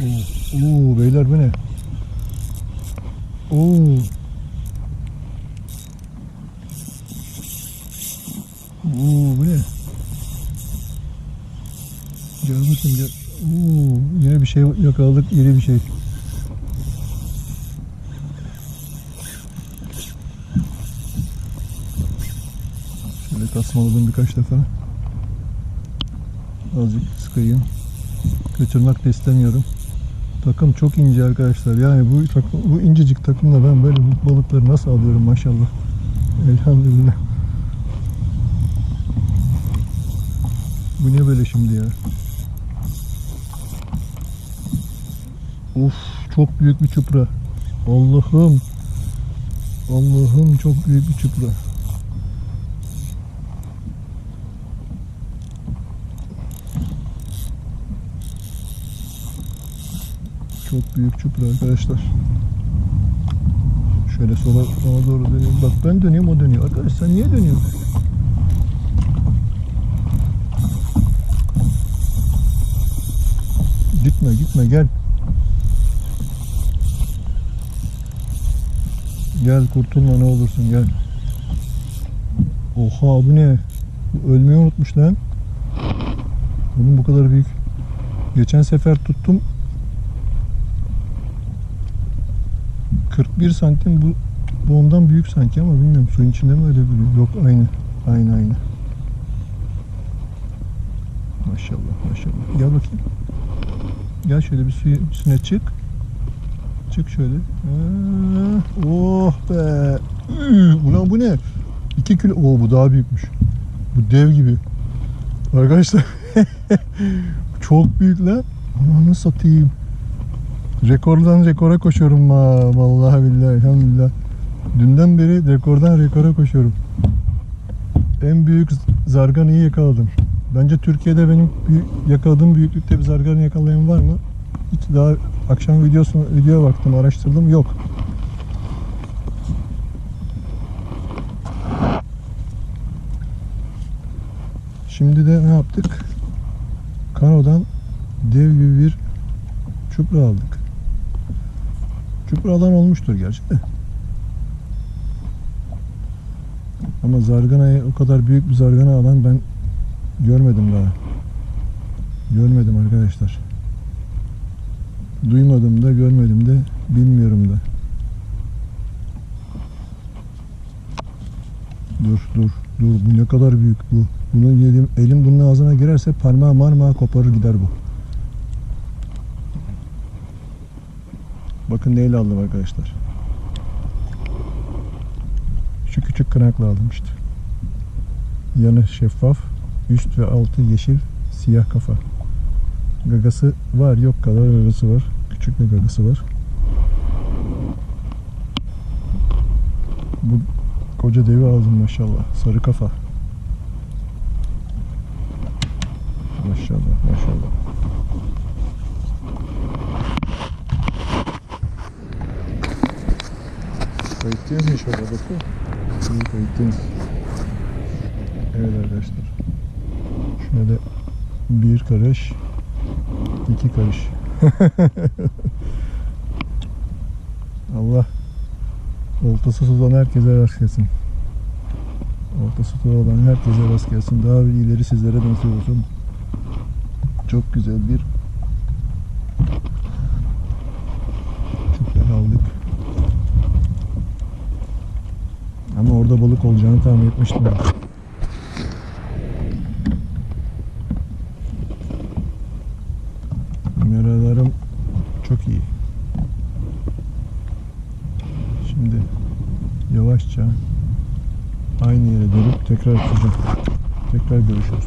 Oo, beyler bu ne? Oo. Oo, bu ne? Gel bakayım gel. Oo, yine bir şey yakaladık, iri bir şey. Şöyle tasmaladım birkaç defa. Azıcık sıkayım. Kaçırmak da istemiyorum. Takım çok ince arkadaşlar. Yani bu takım, bu incecik takımla ben böyle balıkları nasıl alıyorum maşallah. Elhamdülillah. Bu ne böyle şimdi ya? Of çok büyük bir çupra. Allah'ım. Allah'ım çok büyük bir çupra. Çok büyük çupra arkadaşlar. Şöyle sola, sola doğru döneyim. Bak ben dönüyorum o dönüyor. Arkadaş sen niye dönüyorsun? Gitme gitme gel. Gel kurtulma ne olursun gel. Oha bu ne? Ölmeyi unutmuş lan. Bunun bu kadar büyük. Geçen sefer tuttum 41 santim bu bu ondan büyük sanki ama bilmiyorum suyun içinde mi öyle duruyor? Yok aynı. Aynı aynı. Maşallah maşallah. Gel bakayım. Gel şöyle bir suya üstüne çık. Çık şöyle. Ah, oh be. Üh, Ulan bu ne? 2 kilo. Oo bu daha büyükmüş. Bu dev gibi. Arkadaşlar çok büyük lan. Amanı satayım. Rekordan rekora koşuyorum ha. Vallahi billahi elhamdülillah. Dünden beri rekordan rekora koşuyorum. En büyük zarganayı yakaladım. Bence Türkiye'de benim büyük, yakaladığım büyüklükte bir zargana yakalayan var mı? Hiç daha akşam videosuna videoya baktım, araştırdım. Yok. Şimdi de ne yaptık? Kanodan dev gibi bir çupra aldık. Çupra alan olmuştur gerçi de. Ama zarganayı o kadar büyük bir zargana alan ben görmedim daha. Görmedim arkadaşlar. Duymadım da görmedim de bilmiyorum da. Dur dur dur bu ne kadar büyük bu. Bunu elim, elim bunun ağzına girerse parmağı marmağı koparır gider bu. Bakın neyle aldım arkadaşlar. Şu küçük kınakla aldım işte. Yanı şeffaf, üst ve altı yeşil, siyah kafa. Gagası var, yok kadar gagası var. Küçük bir gagası var. Bu koca devi aldım maşallah. Sarı kafa. Maşallah, maşallah. Mı inşallah bakıyor. İyi kayıtlıyız. Evet arkadaşlar. Şöyle bir karış, iki karış. Allah oltası tutan herkese rast gelsin. Oltası tutan herkese rast gelsin. Daha ileri sizlere nasip olsun. Çok güzel bir çupra aldık. Ama orada balık olacağını tahmin etmiştim. ben. Kameralarım çok iyi. Şimdi yavaşça aynı yere dönüp tekrar tutacağım. Tekrar görüşürüz.